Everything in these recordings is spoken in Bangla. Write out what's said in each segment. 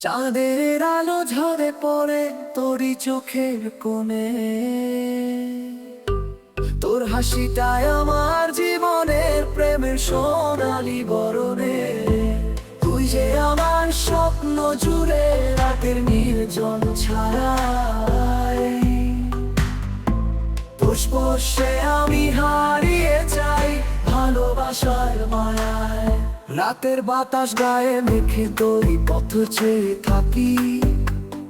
চাঁদের আলো ঝরে পড়ে তোরই চোখের কোণে। তোর হাসিটাই আমার জীবনের প্রেমের সোনালি বরণে। তুই যে আমার স্বপ্ন জুড়ে রাতের নির্জন তোর স্পর্শে আমি হারিয়ে যাই ভালোবাসার মায়ায়। রাতের বাতাস গায়ে মেখে দই পথ চেয়ে থাকি।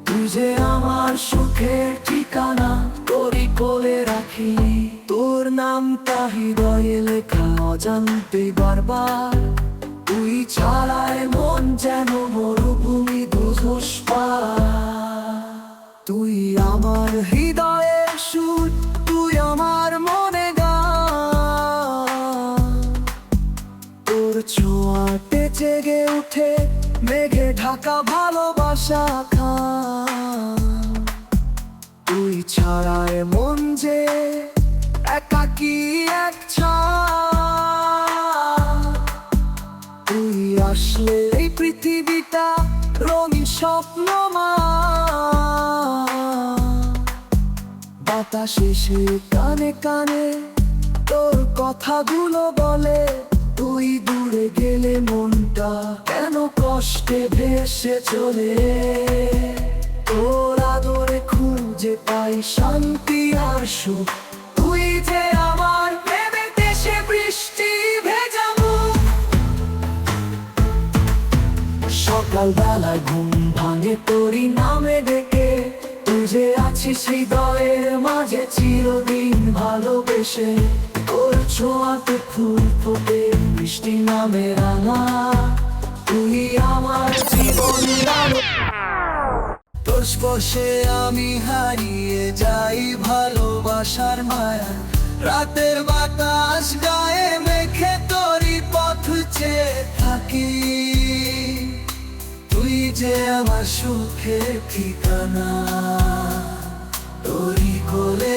তুই যে আমার সুখের ঠিকানা, তোরই কোলে রাখি। তোর নাম নামটা হৃদয়ে লেখা অজান্তে বারবার। তুই ছাড়ায় মন যেন উঠে মেঘে ঢাকা ভালোবাসা তুই ছাড়ায় মন যে একাকি এক তুই আসলে এই পৃথিবীটা রঙিন স্বপ্ন মা। বাতাসে সে কানে কানে তোর কথাগুলো বলে তুই দূরে গেলে মনটা কেন কষ্টে ভেসে চলে? তোর আদরে খুঁজে পাই শান্তি আর সুখ। তুই যে আমার প্রেমের দেশে বৃষ্টি ভেজা মুখ। সকাল ঘুম ভাঙে তোরই নামে ডেকে। তুই যে আছিস হৃদয়ের মাঝে চিরদিন ভালোবেসে। তোর ছোঁয়াতে ফুল ফোটে। বৃষ্টি নামে রাঙা তুই আমার আলো তোর আমি হারিয়ে যাই ভালোবাসার মায়া। রাতের বাতাস গায়ে মেখে তোরই পথ চেয়ে থাকি। তুই যে আমার সুখের ঠিকানা, তোরই কোলে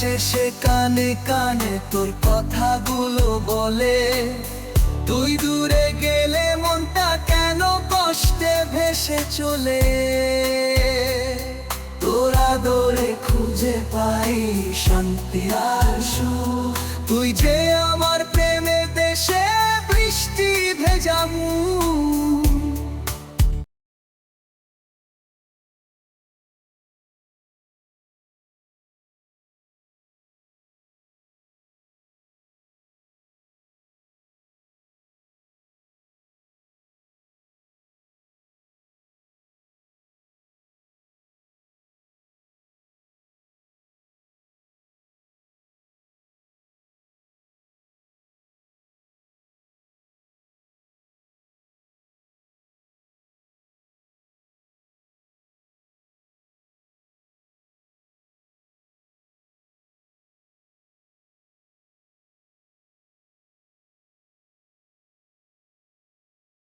শেষে কানে কানে তোর কথাগুলো বলে। তুই দূরে গেলে মনটা কেন কষ্টে ভেসে চলে? তোরা দৌড়ে খুঁজে পাই শান্তি আর সুখ। তুই যে আমার প্রেমে দেশে বৃষ্টি ভেজামু